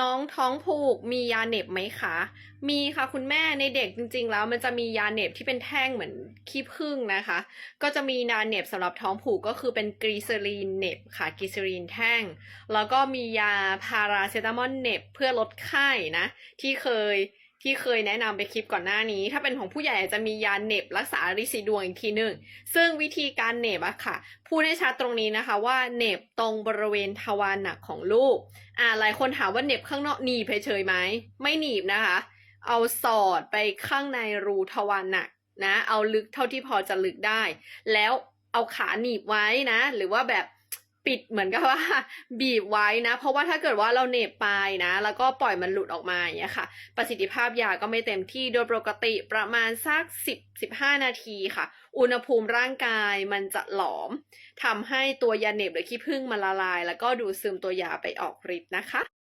น้องท้องผูกมียาเน็บไหมคะ มีค่ะคุณแม่ในเด็กจริง ๆ แล้วมันจะมียาเน็บที่เป็นแท่งเหมือนขี้ผึ้งนะคะ ก็จะมียาเน็บสำหรับท้องผูกก็คือเป็นกรีเซอรีนเน็บค่ะกรีเซอรีนแท่ง แล้วก็มียาพาราเซตามอลเน็บเพื่อลดไข้นะ ที่เคย ที่เคยแนะนำไปคลิปก่อนหน้านี้ ถ้าเป็นของผู้ใหญ่จะมียาเน็บรักษาริซีดวงอีกทีหนึ่งซึ่งวิธีการเน็บอะค่ะพูดให้ชัดตรงนี้นะคะว่าเน็บตรงบริเวณทวารหนักของลูกอ่าหลายคนถามว่าเน็บข้างนอกหนีบเฉยไหมไม่หนีบนะคะ เอาสอดไปข้างในรูทวารหนักนะ เอาลึกเท่าที่พอจะลึกได้ แล้วเอาขาหนีบไว้นะ หรือว่าแบบ ปิดเหมือนกับว่าบีบไว้นะ เพราะว่าถ้าเกิดว่าเราเน็บไปนะ แล้วก็ปล่อยมันหลุดออกมาอย่างเงี้ยค่ะ ประสิทธิภาพยาก็ไม่เต็มที่โดยปกติประมาณสัก 10-15 นาทีค่ะ อุณหภูมิร่างกายมันจะหลอมทำให้ตัวยาเน็บหรือขี้ผึ้งมันละลาย แล้วก็ดูดซึมตัวยาไปออกฤทธิ์นะคะ